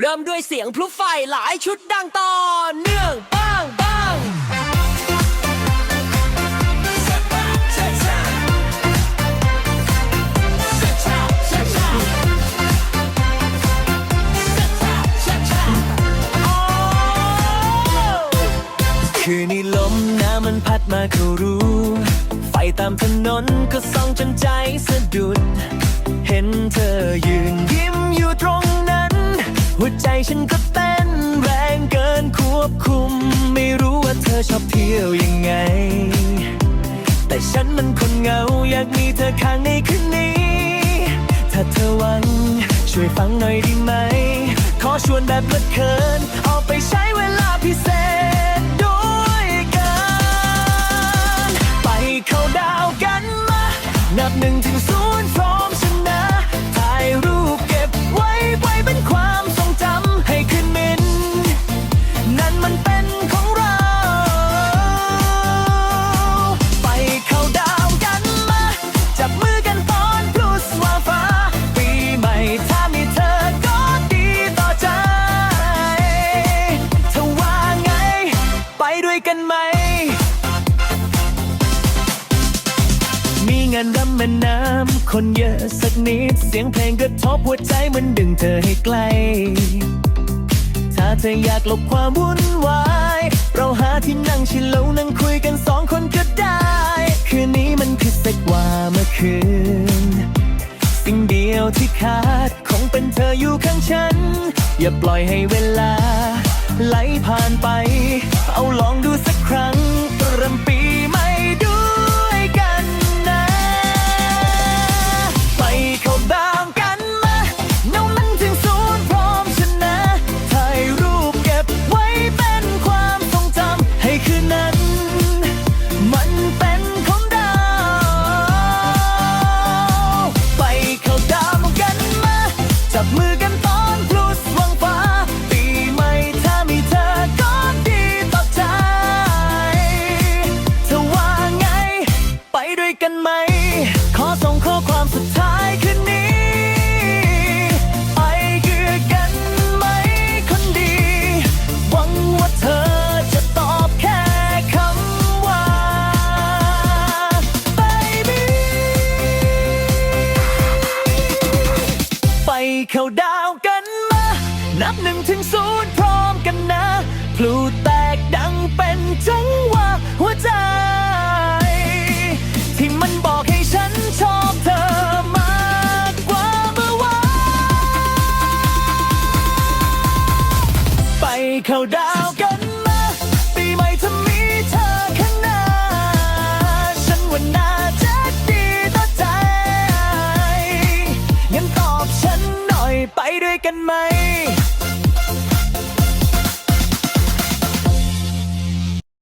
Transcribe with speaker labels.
Speaker 1: เริ่มด้วยเสียงพลุไฟหลายชุดดังต่อเนื่องบ้างบ้างคือในลมน้ำมันพัดมาเขารู้ ไฟตามถนนก็ส่องจนใจสะดุด ฉันก็เต้นแรงเกินควบคุม ไม่รู้ว่าเธอชอบเที่ยวยังไง แต่ฉันมันคนเหงาอยากมีเธอข้างในคืนนี้ ถ้าเธอหวังช่วยฟังหน่อยได้ไหม ขอชวนแบบเมื่อเคินออกไปใช้เวลาพิเศษ แม่น้ำคนเยอะสักนิด เสียงเพลงกระทบหัวใจมันดึงเธอให้ใกล้ถ้าเธออยากหลบความวุ่นวาย เราหาที่นั่งชิลลนั่งคุยกันสองคนก็ได้ คืนนี้มันพิเศษกว่าเมื่อคืน สิ่งเดียวที่ขาดคงเป็นเธออยู่ข้างฉัน อย่าปล่อยให้เวลา ไหลผ่านไป เอาลองดู ขอส่งข้อความสุดท้ายคืนนี้ ไปคือกันไหมคนดี หวังว่าเธอจะตอบแค่คำว่า baby ไปเข้าดาวกันมา นับหนึ่งถึงศูนย์พร้อมกันนะพลูแต เข้าดาวกันมาปีใหม่ถ้ามีเธอข้างหน้า ฉันว่าน่าจะดีต่อใจ งั้นตอบฉันหน่อยไปด้วยกันไหม